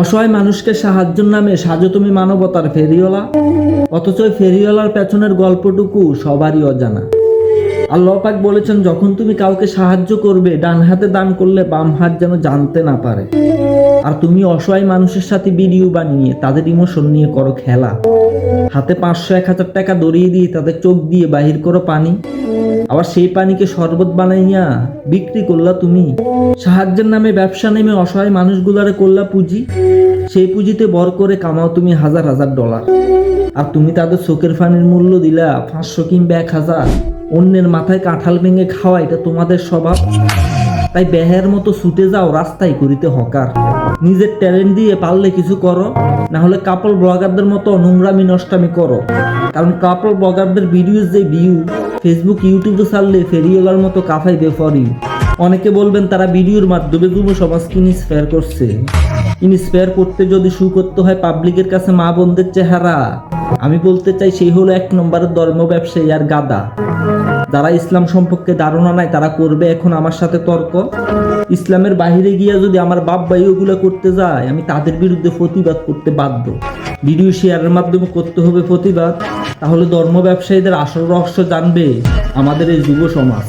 অসহায় মানুষকে সাহায্যের নামে সাজো তুমি মানবতার ফেরিওয়ালা অথচ ফেরিওয়ালার পেছনের গল্পটুকু সবারই অজানা। আল্লাহ পাক বলেছেন, যখন তুমি কাউকে সাহায্য করবে, ডান হাতে দান করলে বাম হাত যেন জানতে না পারে। আর তুমি অসহায় মানুষের সাথে ভিডিও বানিয়ে, তাদের ইমোশন নিয়ে করো খেলা। হাতে পাঁচশো, এক হাজার টাকা দড়িয়ে দিয়ে তাদের চোখ দিয়ে বাহির করো পানি। আবার সেই পানিকে শরবত বানাইয়া বিক্রি করলা তুমি? সাহায্যের নামে ব্যবসা নেমে অসহায় মানুষগুলারে করলা পুঁজি? সেই পুঁজিতে বর করে কামাও তুমি হাজার হাজার ডলার। আর তুমি তাদের চোখের ফানির মূল্য দিলা পাঁচশো কিংবা এক হাজার। অন্যের মাথায় কাঁঠাল ভেঙে খাওয়া এটা তোমাদের স্বভাব। তাই ব্যাহের মতো ছুটে যাও, রাস্তায় করিতে হকার। নিজের ট্যালেন্ট দিয়ে পারলে কিছু করো না হলে কাপল ব্লগারদের মতো নোংরামি নষ্টামি করো। কারণ কাপল ব্লগারদের ভিডিওর যে ভিউ ফেসবুক ইউটিউবে ছাড়লে ফেরিওলার মতো কাফাইবে ফর ইউ অনেকে বলবেন তারা ভিডিওর মাধ্যমে যুব সমাজকে ইন্সপায়ার করছে। ইন্সপায়ার করতে যদি শু করতে হয় পাবলিকের কাছে মা বোনদের চেহারা। আমি বলতে চাই সেই হলো এক নম্বরের ধর্ম ব্যবসায়ী আর গাদা। যারা ইসলাম সম্পর্কে ধারণা নাই, তারা করবে এখন আমার সাথে তর্ক? ইসলামের বাইরে গিয়া যদি আমার বাপ ভাই ওগুলো করতে যায়, আমি তাদের বিরুদ্ধে প্রতিবাদ করতে বাধ্য। ভিডিও শেয়ারের মাধ্যমে করতে হবে প্রতিবাদ। তাহলে ধর্ম ব্যবসায়ীদের আসল রহস্য জানবে আমাদের এই যুব সমাজ